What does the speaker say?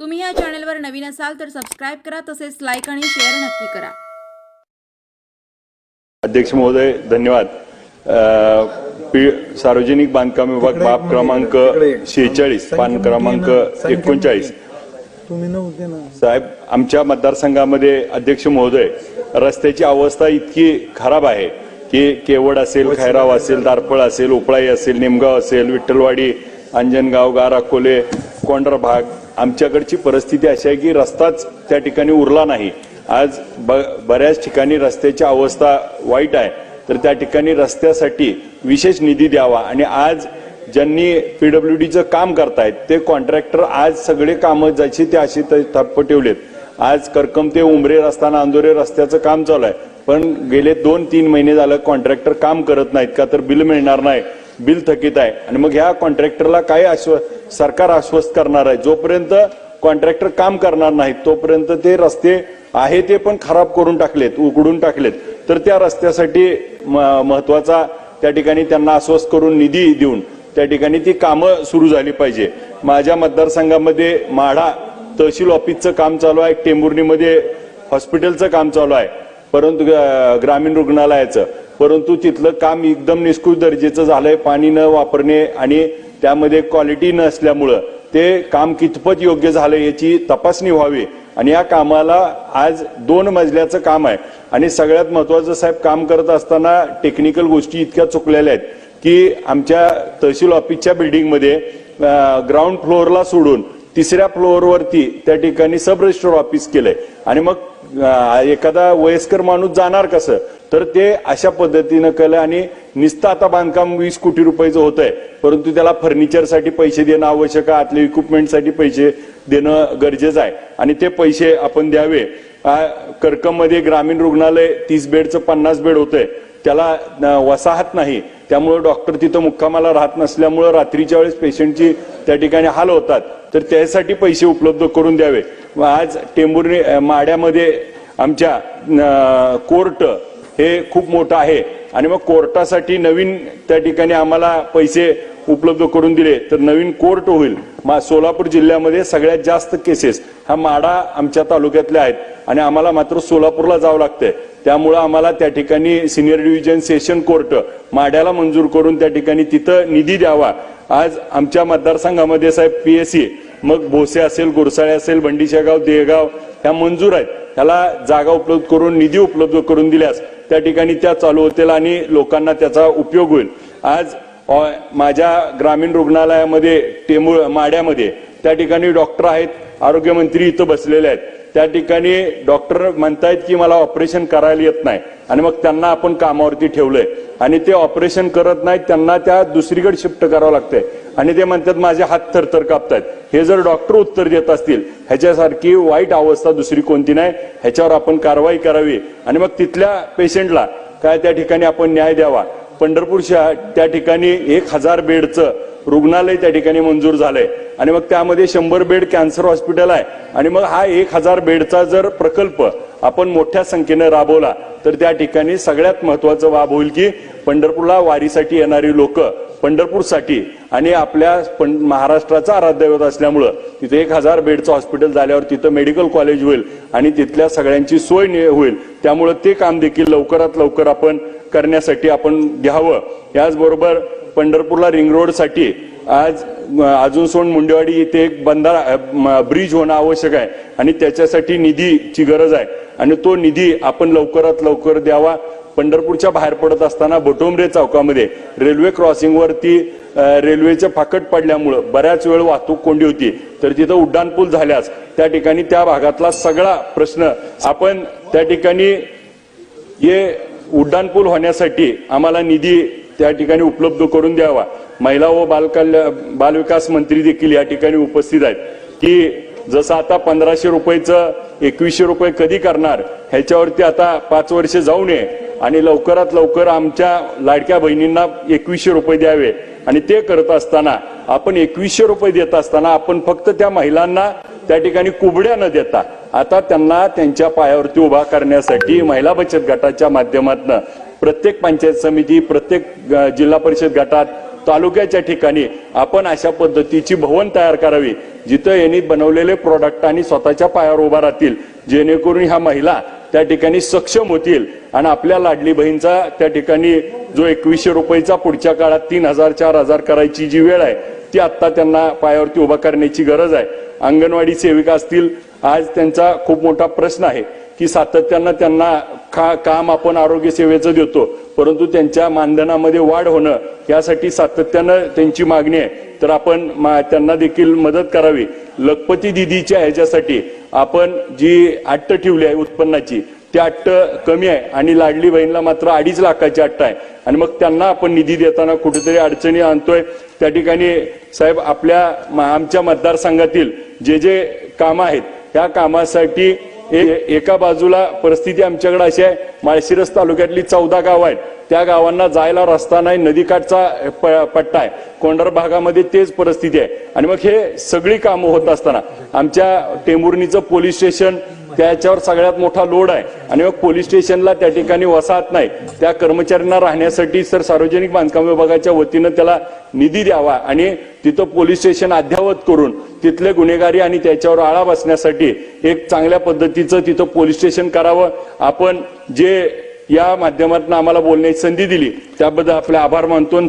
तुम्ही या चॅनलवर नवीन असाल तर सबस्क्राईब करा तसेच लाईक आणि शेअर नक्की करा. अध्यक्ष महोदय धन्यवाद. सार्वजनिक बांधकाम विभाग बाब क्रमांक शेहेचाळीस पान क्रमांक एकोणचाळीस. तुम्ही नव्हते ना. साहेब आमच्या मतदारसंघामध्ये अध्यक्ष महोदय रस्त्याची अवस्था इतकी खराब आहे की केवड असेल खैराव असेल दारपळ असेल उपळाई असेल निमगाव असेल विठ्ठलवाडी अंजनगाव गार अकोले कोंढर भाग आमच्याकडची परिस्थिती अशी आहे की रस्ताच त्या ठिकाणी उरला नाही. आज ब- बऱ्याच ठिकाणी रस्त्याची अवस्था वाईट आहे. तर त्या ठिकाणी रस्त्यासाठी विशेष निधी द्यावा. आणि आज ज्यांनी पीडब्ल्यू डीचं काम करतायत ते कॉन्ट्रॅक्टर आज सगळे कामं ज्याची ते अशी त- ठप्प ठेवलेत. आज करकम ते उमरे रस्ता नांदोरे रस्त्याचं काम चालू आहे. पण गेले दोन तीन महिने झालं कॉन्ट्रॅक्टर काम करत नाहीत का? तर बिल मिळणार नाही. बिल थकीत आहे. आणि मग ह्या कॉन्ट्रॅक्टरला काय आश्व सरकार आश्वस्त करणार आहे? जोपर्यंत कॉन्ट्रॅक्टर काम करणार नाहीत तोपर्यंत ते रस्ते आहे ते पण खराब करून टाकलेत उघडून टाकलेत. तर त्या रस्त्यासाठी म- महत्त्वाचा त्या ठिकाणी त्यांना आश्वस्त करून निधी देऊन त्या ठिकाणी ती कामं सुरू झाली पाहिजे. माझ्या मतदारसंघामध्ये माढा तहसील ऑफिसचं काम चालू आहे टेंभुर्णीमध्ये हॉस्पिटलचं काम चालू आहे. परंतु ग्रामीण रुग्णालयाचं. परंतु तिथलं काम एकदम निष्कृत दर्जेचं झालंय पाणी न वापरणे आणि त्यामध्ये क्वालिटी नसल्यामुळं. ते काम कितपत योग्य झालं याची तपासणी व्हावी. आणि या कामाला आज दोन मजल्याचं काम आहे. आणि सगळ्यात महत्वाचं साहेब काम करत असताना टेक्निकल गोष्टी इतक्या चुकलेल्या आहेत की आमच्या तहसील ऑफिसच्या बिल्डिंगमध्ये ग्राउंड फ्लोअरला सोडून तिसऱ्या फ्लोअरवरती त्या ठिकाणी सब रजिस्टर ऑफिस केलंय. आणि मग एखादा वयस्कर माणूस जाणार कसं? तर ते अशा पद्धतीनं केलं आणि नुसतं आता बांधकाम वीस कोटी रुपयाचं होत आहे परंतु त्याला फर्निचरसाठी पैसे देणं आवश्यक आहे आतल्या इक्विपमेंटसाठी पैसे देणं गरजेचं आहे. आणि ते पैसे आपण द्यावे. कर्कममध्ये ग्रामीण रुग्णालय तीस बेडचं पन्नास बेड होतंय. त्याला वसाहत नाही. त्यामुळे डॉक्टर तिथं मुक्कामाला राहत नसल्यामुळं रात्रीच्या वेळेस पेशंटची त्या ठिकाणी हाल होतात. तर त्यासाठी पैसे उपलब्ध करून द्यावे. व आज टेंभुर्णी माड्यामध्ये आमच्या कोर्ट हे खूप मोठं आहे. आणि मग कोर्टासाठी नवीन त्या ठिकाणी आम्हाला पैसे उपलब्ध करून दिले. तर नवीन कोर्ट होईल. मा सोलापूर जिल्ह्यामध्ये सगळ्यात जास्त केसेस हा माडा आमच्या तालुक्यातल्या आहेत. आणि आम्हाला मात्र सोलापूरला जावं लागतंय. त्यामुळं आम्हाला त्या ठिकाणी सिनियर डिव्हिजन सेशन कोर्ट माड्याला मंजूर करून त्या ठिकाणी तिथं निधी द्यावा. आज आमच्या मतदारसंघामध्ये साहेब पी एस सी मग भोसे असेल गुरसाळे असेल बंडीशेगाव देहगाव ह्या मंजूर आहेत. त्याला जागा उपलब्ध करून निधी उपलब्ध करून दिल्यास त्या ठिकाणी त्या चालू होतील आणि लोकांना त्याचा उपयोग होईल. आज माझ्या ग्रामीण रुग्णालयामध्ये टेमुळ माड्यामध्ये त्या ठिकाणी डॉक्टर आहेत आरोग्यमंत्री इथं बसलेले आहेत. त्या ठिकाणी डॉक्टर म्हणतायत की मला ऑपरेशन करायला येत नाही. आणि मग त्यांना आपण कामावरती ठेवलंय. आणि ते ऑपरेशन करत नाहीत त्यांना त्या दुसरीकडे शिफ्ट करावं लागतंय. आणि ते म्हणतात माझे हात थरथर कापतायत. हे जर डॉक्टर उत्तर देत असतील ह्याच्यासारखी वाईट अवस्था दुसरी कोणती नाही ह्याच्यावर आपण कारवाई करावी. आणि मग तिथल्या पेशंटला काय त्या ठिकाणी आपण न्याय द्यावा. पंढरपूर शहर त्या ठिकाणी एक हजार बेडचं रुग्णालय त्या ठिकाणी मंजूर झालंय. आणि मग त्यामध्ये शंभर बेड कॅन्सर हॉस्पिटल आहे. आणि मग हा एक हजार बेडचा जर प्रकल्प आपण मोठ्या संख्येनं राबवला तर त्या ठिकाणी सगळ्यात महत्वाचं बाब होईल की पंढरपूरला वारीसाठी येणारी लोक पंढरपूरसाठी आणि आपल्या पं- महाराष्ट्राचा आराध्यवत असल्यामुळं तिथे एक हजार बेडचं हॉस्पिटल झाल्यावर तिथं मेडिकल कॉलेज होईल आणि तिथल्या सगळ्यांची सोय होईल. त्यामुळं ते काम देखील लवकरात लवकर आपण करण्यासाठी आपण घ्यावं. याचबरोबर पंढरपूरला रिंग रोडसाठी आज अजून सोन मुंडेवाडी इथे एक बंधारा ब्रिज होणं आवश्यक आहे. आणि त्याच्यासाठी निधीची गरज आहे. आणि तो निधी आपण लवकरात लवकर द्यावा. पंढरपूरच्या बाहेर पडत असताना भटोंबरे चौकामध्ये रेल्वे क्रॉसिंगवरती रेल्वेचे रेल्वेचं फाकट पडल्यामुळं बऱ्याच वेळ वाहतूक कोंडी होती. तर तिथं उड्डाणपूल झाल्यास त्या ठिकाणी त्या भागातला सगळा प्रश्न आपण त्या ठिकाणी हे उड्डाणपूल होण्यासाठी आम्हाला निधी त्या ठिकाणी उपलब्ध करून द्यावा. महिला व बालकल्याण बालविकास मंत्री देखील या ठिकाणी उपस्थित आहेत. की जसं आता पंधराशे रुपयेचं एकवीसशे रुपये कधी करणार ह्याच्यावरती आता पाच वर्ष जाऊ नये. आणि लवकरात लवकर आमच्या लाडक्या बहिणींना एकवीसशे रुपये द्यावे. आणि ते करत असताना आपण एकवीसशे रुपये देत असताना आपण फक्त त्या महिलांना त्या ठिकाणी कुबड्या न देता आता त्यांना त्यांच्या पायावरती उभा करण्यासाठी महिला बचत गटाच्या माध्यमातून प्रत्येक पंचायत समिती प्रत्येक जिल्हा परिषद गटात तालुक्याच्या ठिकाणी आपण अशा पद्धतीची भवन तयार करावी जिथं यांनी बनवलेले प्रोडक्ट आणि स्वतःच्या पायावर उभा राहतील. जेणेकरून ह्या महिला त्या ठिकाणी सक्षम होतील आणि आपल्या लाडली बहीणचा त्या ठिकाणी जो एकवीसशे रुपयेचा पुढच्या काळात तीन हजार चार हजार करायची जी वेळ आहे ती आत्ता त्यांना पायावरती उभा करण्याची गरज आहे. अंगणवाडी सेविका असतील आज त्यांचा खूप मोठा प्रश्न आहे की सातत्यानं त्यांना का काम आपण आरोग्य सेवेचं देतो परंतु त्यांच्या मानधनामध्ये वाढ होणं यासाठी सातत्यानं त्यांची मागणी आहे. तर आपण मा- त्यांना देखील मदत करावी. लखपती दिदीच्या ह्याच्यासाठी आपण जी अट्ट ठेवली आहे उत्पन्नाची ती अट्ट कमी आहे आणि लाडली बहीणला मात्र अडीच लाखाची अट्ट आहे. आणि मग त्यांना आपण निधी देताना कुठेतरी अडचणी आणतोय. त्या ठिकाणी साहेब आपल्या म- आमच्या मतदारसंघातील जे जे कामं आहेत त्या कामासाठी एका बाजूला परिस्थिती आमच्याकडे अशी आहे माळशिरस तालुक्यातली चौदा गावं आहेत. त्या गावांना जायला रस्ता नाही नदीकाठचा प- पट्टा आहे. कोंडर भागामध्ये तेच परिस्थिती आहे. आणि मग हे सगळी कामं होत असताना आमच्या टेंभुर्णीचं पोलीस स्टेशन त्याच्यावर सगळ्यात मोठा लोड आहे. आणि मग पोलीस स्टेशनला त्या ठिकाणी वसाहत नाही. त्या कर्मचाऱ्यांना राहण्यासाठी सर सार्वजनिक बांधकाम विभागाच्या वतीनं त्याला निधी द्यावा आणि तिथं पोलीस स्टेशन अद्यावत करून तिथले गुन्हेगारी आणि त्याच्यावर आळा बसण्यासाठी एक चांगल्या पद्धतीचं तिथं पोलीस स्टेशन करावं. आपण जे या माध्यमातून आम्हाला बोलण्याची संधी दिली त्याबद्दल आपले आभार मानतो